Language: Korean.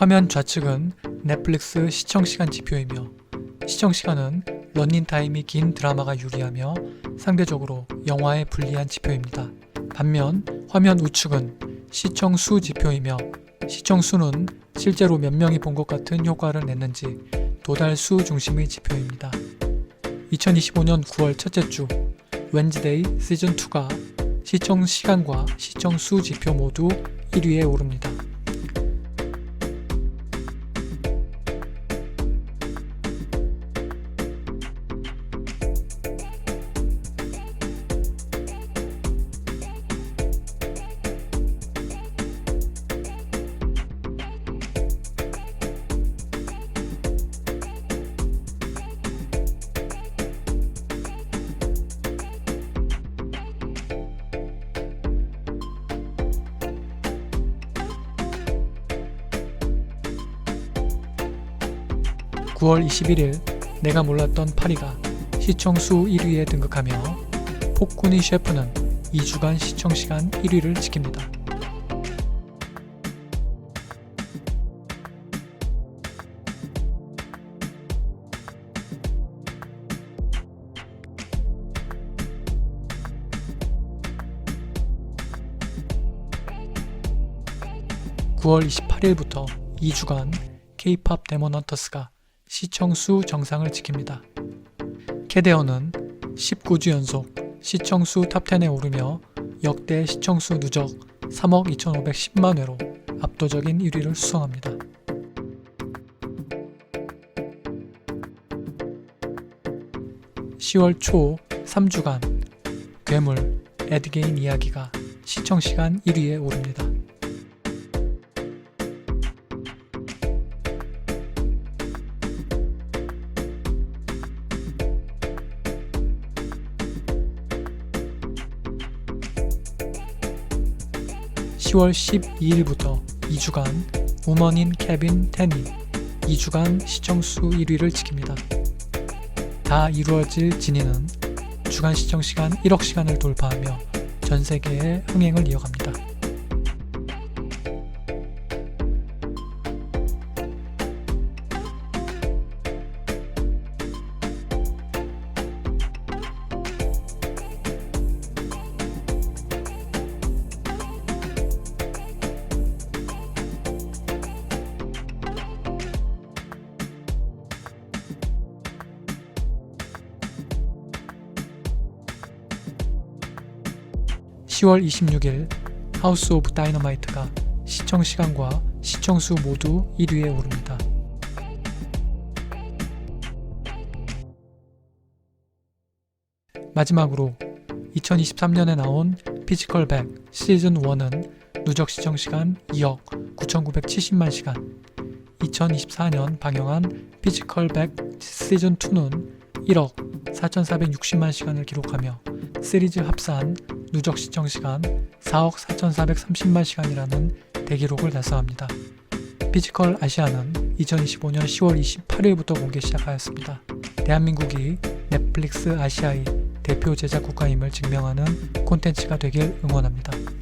화면 좌측은 넷플릭스 시청 시간 지표이며 시청 시간은 런닝 타임이 긴 드라마가 유리하며 상대적으로 영화에 불리한 지표입니다. 반면 화면 우측은 시청 수 지표이며 시청 수는 실제로 몇 명이 본 것 같은 효과를 냈는지 도달 수 중심의 지표입니다. 2025년 9월 첫째 주 웬즈데이 시즌2가 시청 시간과 시청 수 지표 모두 1위에 오릅니다. 구월 21일 내가 몰랐던 파리가 시청 수 1위에 등극하며 폭군의 셰프는 2주간 시청 시간 1위를 지킵니다. 구월 28일부터 2주간 K-팝 데몬 헌터스가 시청수 정상을 지킵니다. 캐데어는 19주 연속 시청수 탑10에 오르며 역대 시청수 누적 3억 2,510만 회로 압도적인 1위를 수성합니다. (10월) 초 3주간 괴물 에드게임 이야기가 시청시간 1위에 오릅니다. (10월 12일부터) 2주간 우먼인 케빈 테니 2주간 시청수 1위를 지킵니다. 다 이루어질 진위는 주간 시청 시간 1억 시간을 돌파하며 전 세계의 흥행을 이어갑니다. (10월 26일) 하우스 오브 다이너마이트가 시청 시간과 시청수 모두 1위에 오릅니다. 마지막으로 2023년에 나온 피지컬 100 시즌 1은 누적 시청 시간 2억 9,970만 시간, 2024년 방영한 피지컬 100 시즌 2는 1억 4,460만 시간을 기록하며 시리즈 합산 누적 시청 시간 4억 4,430만 시간이라는 대기록을 달성합니다. 피지컬 아시아는 2025년 10월 28일부터 공개 시작하였습니다. 대한민국이 넷플릭스 아시아의 대표 제작 국가임을 증명하는 콘텐츠가 되길 응원합니다.